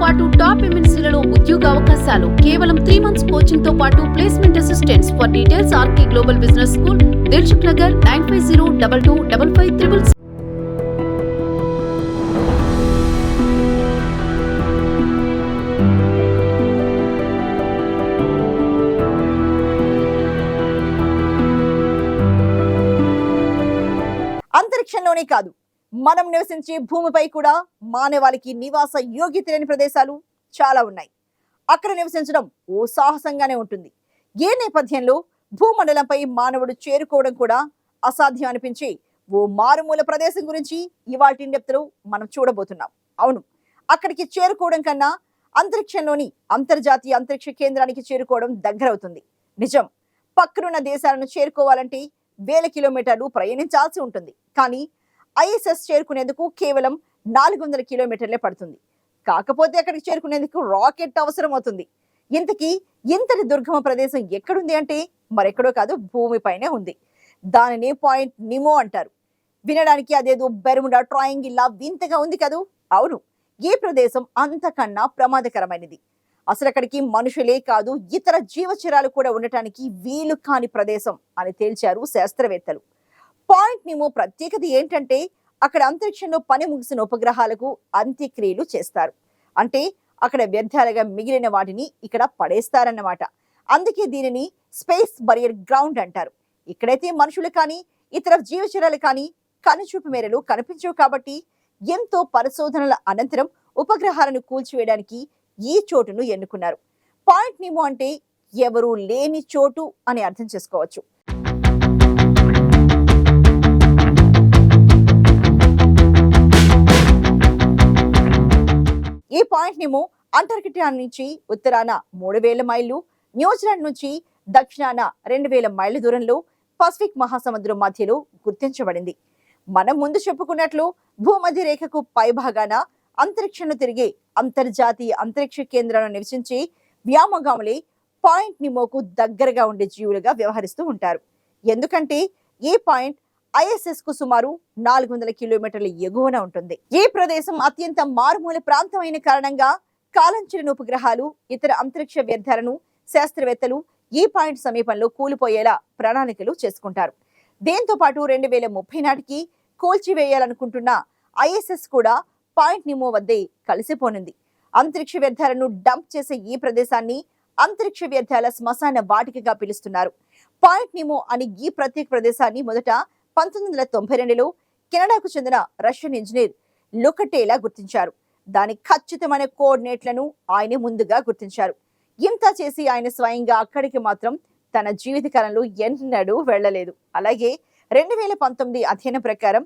పాటు టాప్ ఎంఎన్సీలలో ఉద్యోగ అవకాశాలు కేవలం త్రీ మంత్స్ కోచింగ్తో పాటు placement assistants for details RK global business school Dilsukhnagar nine five zero double two double five triple అంతరిక్షంలోనే కాదు మనం నివసించే భూమిపై కూడా మానవాళికి నివాస యోగ్యత లేని ప్రదేశాలు చాలా ఉన్నాయి. అక్కడ నివసించడం ఓ సాహసంగానే ఉంటుంది. ఏ నేపథ్యంలో భూమండలంపై మానవుడు చేరుకోవడం కూడా అసాధ్యం అనిపించే ఓ మారుమూల ప్రదేశం గురించి ఇవాటి డెప్త్లో మనం చూడబోతున్నాం. అవును అక్కడికి చేరుకోవడం కన్నా అంతరిక్షంలోని అంతర్జాతీయ అంతరిక్ష కేంద్రానికి చేరుకోవడం దగ్గరవుతుంది. నిజం పక్కనున్న దేశాలను చేరుకోవాలంటే వేల కిలోమీటర్లు ప్రయాణించాల్సి ఉంటుంది. కానీ ఐఎస్ఎస్ చేరుకునేందుకు కేవలం నాలుగు వందల కిలోమీటర్లే పడుతుంది. కాకపోతే అక్కడికి చేరుకునేందుకు రాకెట్ అవసరం అవుతుంది ఇంతకీ ఇంతటి దుర్గమ ప్రదేశం ఎక్కడుంది అంటే మరెక్కడో కాదు భూమిపైనే ఉంది. దానిని పాయింట్ నిమో అంటారు. వినడానికి అదేదో బెరుముడా డ్రాయింగ్ ఇలా వింతగా ఉంది కదూ? అవును ఈ ప్రదేశం అంతకన్నా ప్రమాదకరమైనది. అసలు అక్కడికి మనుషులే కాదు ఇతర జీవచరాలు కూడా ఉండటానికి వీలు కాని ప్రదేశం అని తేల్చారు శాస్త్రవేత్తలు. పాయింట్ నిమో ప్రత్యేకత ఏంటంటే అక్కడ అంతరిక్షంలో పని ముగిసిన ఉపగ్రహాలకు అంత్యక్రియలు చేస్తారు. అంటే అక్కడ వ్యర్థాలుగా మిగిలిన వాటిని ఇక్కడ పడేస్తారన్నమాట. అందుకే దీనిని స్పేస్ బరియర్ గ్రౌండ్ అంటారు. ఇక్కడైతే మనుషులు కానీ ఇతర జీవచరాలు కానీ కనుచూపు మేరలు కనిపించవు కాబట్టి ఎంతో పరిశోధనల అనంతరం ఉపగ్రహాలను కూల్చివేయడానికి ఈ చోటును ఎన్నుకున్నారు. పాయింట్ నిమో అంటే ఎవరూ లేని చోటు అని అర్థం చేసుకోవచ్చు. ఈ పాయింట్ అంటార్కిటికా నుంచి ఉత్తరాన మూడు వేల మైళ్ళు న్యూజిలాండ్ నుంచి దక్షిణాన రెండు వేల మైళ్ళ దూరంలో పసిఫిక్ మహాసముద్రం మధ్యలో గుర్తించబడింది. మనం ముందు చెప్పుకున్నట్లు భూమధ్య రేఖకు పైభాగాన అంతరిక్షంలో తిరిగే అంతర్జాతీయ అంతరిక్ష కేంద్రంలో నివసించి వ్యామగాములే పాయింట్ నిమోకు దగ్గరగా ఉండే జీవులుగా వ్యవహరిస్తూ ఉంటారు. ఎందుకంటే ఈ పాయింట్ ఐఎస్ఎస్కు సుమారు నాలుగు వందల కిలోమీటర్ల ఎగువన ఉంటుంది. ఈ ప్రదేశం అత్యంత మారుమూల ప్రాంతం అయిన కారణంగా కాలంచిన ఉపగ్రహాలు ఇతర అంతరిక్ష వ్యర్థాలను శాస్త్రవేత్తలు ఈ పాయింట్ సమీపంలో కూలిపోయేలా ప్రణాళికలు చేసుకుంటారు. దీంతో పాటు రెండు వేల ముప్పై నాటికి కూల్చివేయాలనుకుంటున్న ఐఎస్ఎస్ కూడా పాయింట్ నిమో వద్దే కలిసిపోనుంది. అంతరిక్ష వ్యర్థాలను డంప్ చేసే ఈ ప్రదేశాన్ని అంతరిక్ష వ్యర్థాల శ్మశాన వాటికగా పిలుస్తున్నారు. పాయింట్ నిమో అని ఈ ప్రత్యేక ప్రదేశాన్ని మొదట పంతొమ్మిది వందల తొంభై రెండులో కెనడాకు చెందిన రష్యన్ ఇంజనీర్ లుకటేలా గుర్తించారు. దాని ఖచ్చితమైన కోఆర్డినేట్లను ఆయన ముందుగా గుర్తించారు. ఇంత చేసి ఆయన స్వయంగా అక్కడికి మాత్రం తన జీవితకాలంలో ఎన్నడూ వెళ్ళలేదు. అలాగే రెండు వేల పంతొమ్మిది అధ్యయనం ప్రకారం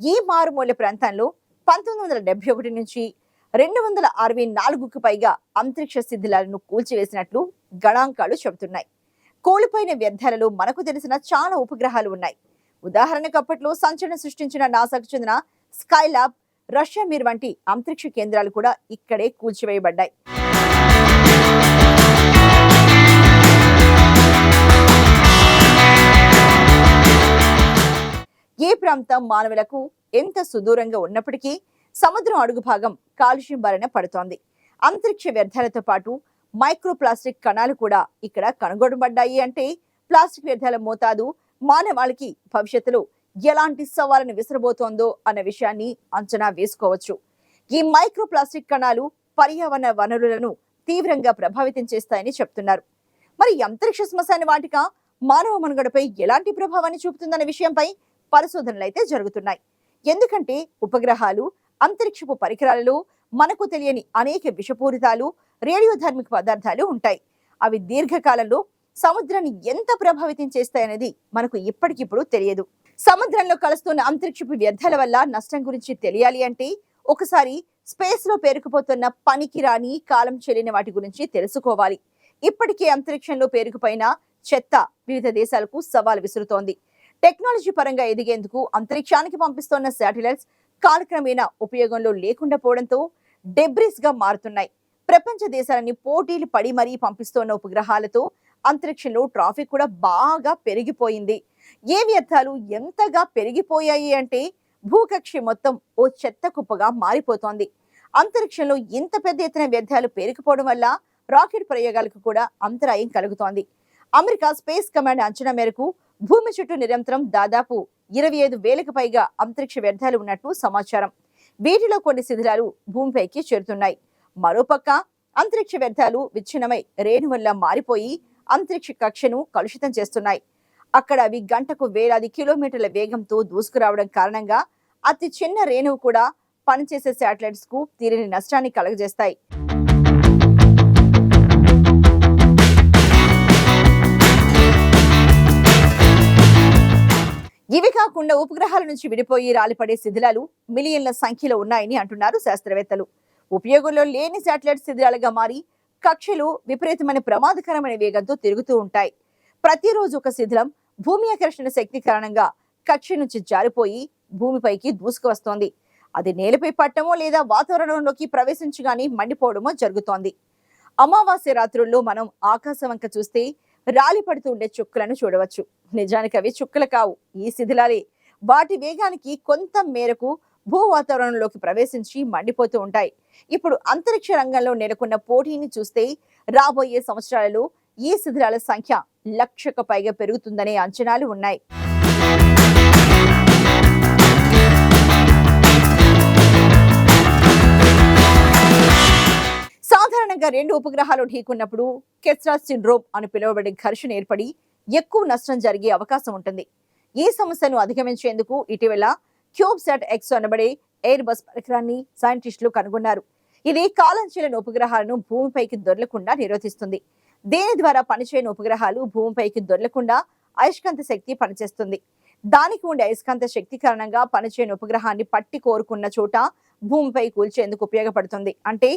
ఈ మారుమూల ప్రాంతంలో పంతొమ్మిది వందల డెబ్బై ఒకటి నుంచి రెండు వందల అరవై నాలుగుకు పైగా అంతరిక్ష శిథిలాలను కూల్చివేసినట్లు గణాంకాలు చెబుతున్నాయి. కోల్పోయిన వ్యర్థాలలో మనకు తెలిసిన చాలా ఉపగ్రహాలు ఉన్నాయి. ఉదాహరణకు అప్పట్లో సంచలనం సృష్టించిన నాసాకు చెందిన స్కైలాబ్ రష్యా మీర్ వంటి అంతరిక్ష కేంద్రాలు కూడా ఇక్కడే కూల్చివేయబడ్డాయి. ఏ ప్రాంతం మానవులకు ఎంత సుదూరంగా ఉన్నప్పటికీ సముద్రం అడుగు భాగం కాలుష్యం బారిన పడుతోంది. అంతరిక్ష వ్యర్థాలతో పాటు మైక్రో ప్లాస్టిక్ కణాలు కూడా ఇక్కడ కనుగొనబడ్డాయి అంటే ప్లాస్టిక్ వ్యర్థాల మోతాదు మానవాళికి భవిష్యత్తులో ఎలాంటి సవాళ్ళను విసిరబోతోందో అన్న విషయాన్ని అంచనా వేసుకోవచ్చు. ఈ మైక్రో ప్లాస్టిక్ కణాలు పర్యావరణ వనరులను తీవ్రంగా ప్రభావితం చేస్తాయని చెప్తున్నారు. మరి అంతరిక్ష శ్మశాన వాటిక మానవ మనుగడపై ఎలాంటి ప్రభావాన్ని చూపుతుందన్న విషయంపై పరిశోధనలు అయితే జరుగుతున్నాయి. ఎందుకంటే ఉపగ్రహాలు అంతరిక్షపు పరికరాలలో మనకు తెలియని అనేక విషపూరితాలు రేడియోధార్మిక పదార్థాలు ఉంటాయి. అవి దీర్ఘకాలంలో సముద్రాన్ని ఎంత ప్రభావితం చేస్తాయనేది మనకు ఇప్పటికిప్పుడు తెలియదు. సముద్రంలో కలుస్తున్న అంతరిక్షపు వ్యర్థాల వల్ల నష్టం గురించి తెలియాలి అంటే ఒకసారి స్పేస్లో పేరుకుపోతున్న పనికి రాని కాలం చెల్లిన వాటి గురించి తెలుసుకోవాలి. ఇప్పటికే అంతరిక్షంలో పేరుకుపోయిన చెత్త వివిధ దేశాలకు సవాల్ విసురుతోంది. టెక్నాలజీ పరంగా ఎదిగేందుకు అంతరిక్షానికి పంపిస్తున్న శాటిలైట్స్ కాలక్రమేణా ఉపయోగంలో లేకుండా పోవడంతో డెబ్రిస్గా మారుతున్నాయి. ప్రపంచ దేశాలని పోటీలు పడి మరీ పంపిస్తున్న ఉపగ్రహాలతో అంతరిక్షంలో ట్రాఫిక్ కూడా బాగా పెరిగిపోయింది. ఏ వ్యర్థాలు ఎంతగా పెరిగిపోయాయి అంటే భూకక్షి మొత్తం ఓ చెత్త కుప్పగా మారిపోతోంది. అంతరిక్షంలో ఇంత పెద్ద ఎత్తున వ్యర్థాలు పేరుకుపోవడం వల్ల రాకెట్ ప్రయోగాలకు కూడా అంతరాయం కలుగుతోంది. అమెరికా స్పేస్ కమాండ్ అంచనా మేరకు భూమి చుట్టూ నిరంతరం దాదాపు ఇరవై ఐదు వేలకు పైగా అంతరిక్ష వ్యర్థాలు ఉన్నట్టు సమాచారం. వీటిలో కొన్ని శిథిలాలు భూమిపైకి చేరుతున్నాయి. మరోపక్క అంతరిక్ష వ్యర్థాలు విచ్ఛిన్నమై రేణు వల్ల మారిపోయి అంతరిక్ష కక్షను కలుషితం చేస్తున్నాయి. అక్కడ అవి గంటకు వేలాది కిలోమీటర్ల వేగంతో దూసుకురావడం కారణంగా అతి చిన్న రేణువు కూడా పనిచేసే శాటిలైట్స్కు తీరని నష్టాన్ని కలుగజేస్తాయి. ఇవి కాకుండా ఉపగ్రహాల నుంచి విడిపోయి రాలిపడే శిథిలాలు మిలియన్ల సంఖ్యలో ఉన్నాయని అంటున్నారు శాస్త్రవేత్తలు. ఉపయోగంలో లేని శాటిలైట్ శిథిలాలుగా మారి కక్షలు విపరీతమైన ప్రమాదకరమైన వేగంతో తిరుగుతూ ఉంటాయి. ప్రతిరోజు ఒక శిథిలం భూమి ఆకర్షణ శక్తి కారణంగా కక్ష నుంచి జారిపోయి భూమిపైకి దూసుకువస్తోంది అది నేలపై పట్టమో లేదా వాతావరణంలోకి ప్రవేశించగానే మండిపోవడమో జరుగుతోంది. అమావాస్య రాత్రుల్లో మనం ఆకాశం వంక చూస్తే రాలి పడుతూ ఉండే చుక్కలను చూడవచ్చు. నిజానికి అవి చుక్కలు కావు ఈ శిథిలాలే. వాటి వేగానికి కొంత మేరకు భూ వాతావరణంలోకి ప్రవేశించి మండిపోతూ ఉంటాయి. ఇప్పుడు అంతరిక్ష రంగంలో నెలకొన్న పోటీని చూస్తే రాబోయే సంవత్సరాలలో ఈ శిథిలాల సంఖ్య లక్షకు పైగా పెరుగుతుందనే అంచనాలు ఉన్నాయి. సాధారణంగా రెండు ఉపగ్రహాలు ఢీకున్నప్పుడు కెస్రా సిండ్రోమ్ అని పిలువబడే ఘర్షణ ఏర్పడి ఎక్కువ నష్టం జరిగే అవకాశం ఉంటుంది. ఈ సమస్యను అధిగమించేందుకు ఇటీవల క్యూబ్సాట్ ఎక్స్ అనబడే ఎయిర్ బస్ పరికరాన్ని సైంటిస్టులు కనుగొన్నారు. ఇది కాలం ఉపగ్రహాలను భూమిపైకి దొరలకుండా నిరోధిస్తుంది. దీని ద్వారా పనిచేయని ఉపగ్రహాలు భూమిపైకి దొరలకుండా అయస్కాంత శక్తి పనిచేస్తుంది. దానికి ఉండే అయస్కాంత శక్తి కారణంగా పనిచేయని ఉపగ్రహాన్ని పట్టి కోరుకున్న చోట భూమిపై కూల్చేందుకు ఉపయోగపడుతుంది. అంటే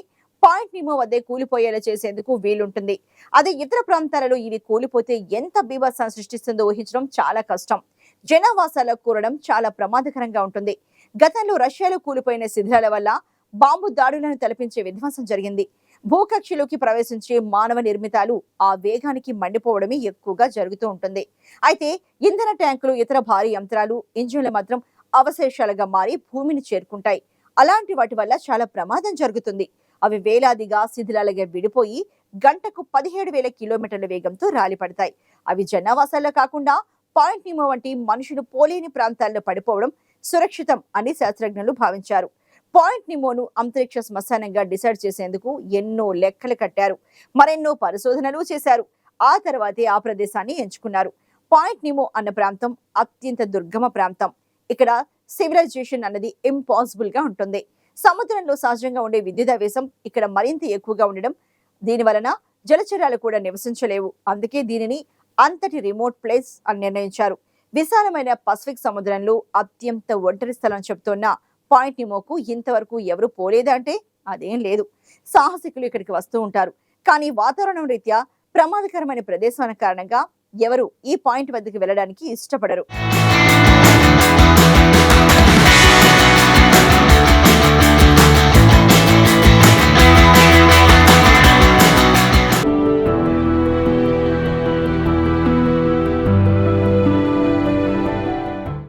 పాయింట్ నిమో వద్దే కూలిపోయేలా చేసేందుకు వీలుంటుంది. అదే ఇతర ప్రాంతాలలో ఇవి కూలిపోతే ఎంత బీభత్సం సృష్టిస్తుందో ఊహించడం చాలా కష్టం. జనావాసాలకు కూరడం చాలా ప్రమాదకరంగా ఉంటుంది. గతంలో రష్యాలో కూలిపోయిన శిథిలాల వల్ల బాంబు దాడులను తలపించే విధ్వంసం జరిగింది. భూకక్షలోకి ప్రవేశించే మానవ నిర్మితాలు ఆ వేగానికి మండిపోవడమే ఎక్కువగా జరుగుతూ ఉంటుంది. అయితే ఇంధన ట్యాంకులు ఇతర భారీ యంత్రాలు ఇంజిన్లు మాత్రం అవశేషాలుగా మారి భూమిని చేరుకుంటాయి. అలాంటి వాటి వల్ల చాలా ప్రమాదం జరుగుతుంది. అవి వేలాదిగా శిథిలాలుగా విడిపోయి గంటకు పదిహేడు వేల కిలోమీటర్ల వేగంతో రాలిపడతాయి. అవి జనావాసాల్లో కాకుండా పాయింట్ నిమో వంటి మనుషులు పోలేని ప్రాంతాల్లో పడిపోవడం సురక్షితం అని శాస్త్రజ్ఞులు భావించారు. పాయింట్ నిమోను అంతరిక్ష శ్మశానంగా డిసైడ్ చేసేందుకు ఎన్నో లెక్కలు కట్టారు. మరెన్నో పరిశోధనలు చేశారు. ఆ తర్వాతే ఆ ప్రదేశాన్ని ఎంచుకున్నారు. పాయింట్ నిమో అన్న ప్రాంతం అత్యంత దుర్గమ ప్రాంతం. ఇక్కడ సివిలైజేషన్ అన్నది ఇంపాసిబుల్గా ఉంటుంది. సముద్రంలో సహజంగా ఉండే విద్యుదావేశం ఇక్కడ మరింత ఎక్కువగా ఉండడం దీని వలన జలచరాలు కూడా నివసించలేవు. అందుకే దీనిని అంతటి రిమోట్ ప్లేస్ అని నిర్ణయించారు. విశాలమైన పసిఫిక్ సముద్రంలో అత్యంత ఒంటరి స్థలం చెబుతున్న పాయింట్ నిమోకు ఇంతవరకు ఎవరు పోలేదంటే అదేం లేదు. సాహసికులు ఇక్కడికి వస్తూ ఉంటారు. కానీ వాతావరణం రీత్యా ప్రమాదకరమైన ప్రదేశం కారణంగా ఎవరు ఈ పాయింట్ వద్దకు వెళ్ళడానికి ఇష్టపడరు.